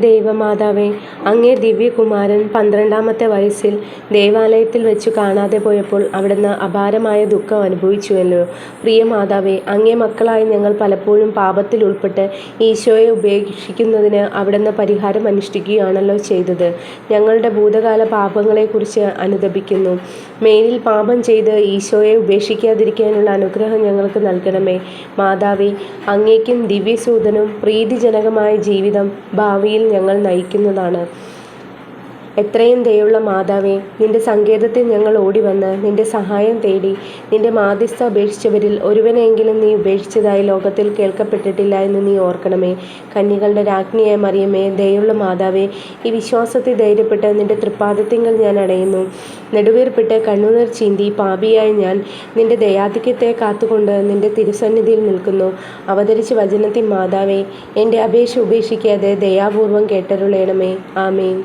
ദൈവമാതാവേ അങ്ങേ ദിവ്യകുമാരൻ പന്ത്രണ്ടാമത്തെ വയസ്സിൽ ദേവാലയത്തിൽ വെച്ചു കാണാതെ പോയപ്പോൾ അവിടുന്ന് അപാരമായ ദുഃഖം അനുഭവിച്ചുവല്ലോ പ്രിയ മാതാവേ അങ്ങേ മക്കളായി ഞങ്ങൾ പലപ്പോഴും പാപത്തിൽ ഉൾപ്പെട്ട് ഈശോയെ ഉപേക്ഷിക്കുന്നതിന് അവിടുന്ന് പരിഹാരം അനുഷ്ഠിക്കുകയാണല്ലോ ചെയ്തത്. ഞങ്ങളുടെ ഭൂതകാല പാപങ്ങളെക്കുറിച്ച് അനുദപിക്കുന്നു. മേലിൽ പാപം ചെയ്ത് ഈശോയെ ഉപേക്ഷിക്കാതിരിക്കാനുള്ള അനുഗ്രഹം ഞങ്ങൾക്ക് നൽകണമേ. മാതാവേ അങ്ങേക്കും ദിവ്യസൂതനും പ്രീതിജനകമായ ജീവിതം ഭാവിയിൽ ഞങ്ങൾ നയിക്കുന്നതാണ്. എത്രയും ദയുള്ള മാതാവേ നിന്റെ സങ്കേതത്തിൽ ഞങ്ങൾ ഓടിവന്ന് നിന്റെ സഹായം തേടി നിന്റെ മാധ്യസ്ഥ ഉപേക്ഷിച്ചവരിൽ ഒരുവനെങ്കിലും നീ ഉപേക്ഷിച്ചതായി ലോകത്തിൽ കേൾക്കപ്പെട്ടിട്ടില്ല എന്ന് നീ ഓർക്കണമേ. കന്നികളുടെ രാജ്ഞിയായ മറിയമേ ദയുള്ള മാതാവേ ഈ വിശ്വാസത്തെ ധൈര്യപ്പെട്ട് നിന്റെ തൃപ്പാദത്തിങ്കൽ ഞാൻ അടയുന്നു. നെടുവേർപ്പെട്ട് കണ്ണുനീർ ചീന്തി പാപിയായ ഞാൻ നിന്റെ ദയാധിക്യത്തെ കാത്തുകൊണ്ട് നിന്റെ തിരുസന്നിധിയിൽ നിൽക്കുന്നു. അവതരിച്ച വചനത്തിൻ മാതാവേ എന്റെ അപേക്ഷ ഉപേക്ഷിക്കാതെ ദയാപൂർവം കേട്ടരുളയണമേ ആമേൻ.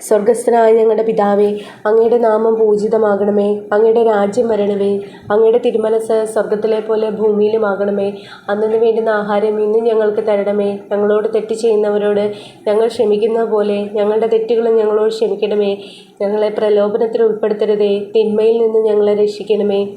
സ്വർഗസ്ഥനായ ഞങ്ങളുടെ പിതാവേ അങ്ങയുടെ നാമം പൂജിതമാകണമേ അങ്ങയുടെ രാജ്യം വരണമേ അങ്ങയുടെ തിരുമനസ് സ്വർഗത്തിലെ പോലെ ഭൂമിയിലുമാകണമേ. അന്നിന് വേണ്ടുന്ന ആഹാരം ഇന്നും ഞങ്ങൾക്ക് തരണമേ. ഞങ്ങളോട് തെറ്റ് ചെയ്യുന്നവരോട് ഞങ്ങൾ ക്ഷമിക്കുന്ന പോലെ ഞങ്ങളുടെ തെറ്റുകളും ഞങ്ങളോട് ക്ഷമിക്കണമേ. ഞങ്ങളെ പ്രലോഭനത്തിൽ ഉൾപ്പെടുത്തരുതേ. തിന്മയിൽ നിന്ന് ഞങ്ങളെ രക്ഷിക്കണമേ.